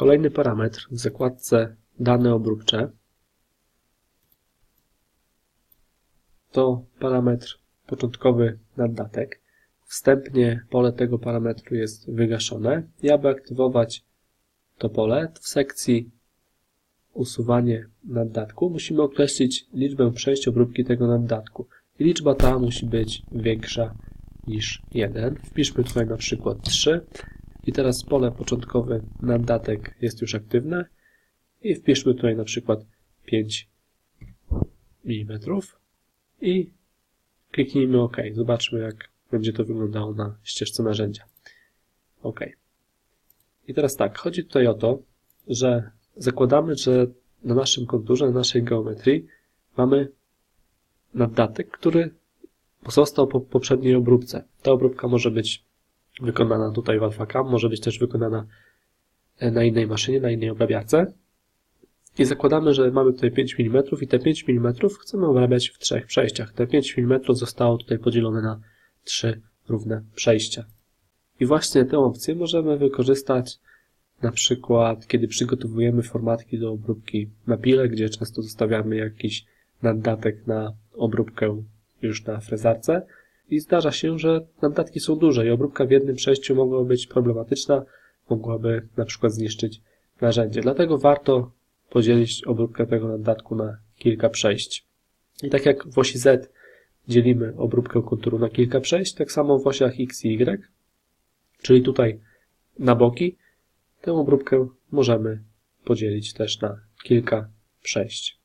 Kolejny parametr w zakładce dane obróbcze to parametr początkowy naddatek. Wstępnie pole tego parametru jest wygaszone i aby aktywować to pole w sekcji usuwanie naddatku musimy określić liczbę przejść obróbki tego naddatku. I liczba ta musi być większa niż 1. Wpiszmy tutaj na przykład 3 i teraz pole początkowe naddatek jest już aktywne i wpiszmy tutaj na przykład 5 mm i kliknijmy OK. Zobaczmy jak będzie to wyglądało na ścieżce narzędzia. OK. I teraz tak, chodzi tutaj o to, że zakładamy, że na naszym konturze, na naszej geometrii mamy naddatek, który pozostał po poprzedniej obróbce. Ta obróbka może być wykonana tutaj w AlphaCam, może być też wykonana e, na innej maszynie, na innej obrabiarce. I zakładamy, że mamy tutaj 5 mm i te 5 mm chcemy obrabiać w trzech przejściach. Te 5 mm zostało tutaj podzielone na trzy równe przejścia. I właśnie tę opcję możemy wykorzystać na przykład, kiedy przygotowujemy formatki do obróbki na pile, gdzie często zostawiamy jakiś naddatek na obróbkę już na frezarce i zdarza się, że naddatki są duże i obróbka w jednym przejściu mogła być problematyczna, mogłaby na przykład zniszczyć narzędzie. Dlatego warto podzielić obróbkę tego naddatku na kilka przejść. I tak jak w osi Z dzielimy obróbkę konturu na kilka przejść, tak samo w osiach X i Y, czyli tutaj na boki, tę obróbkę możemy podzielić też na kilka przejść.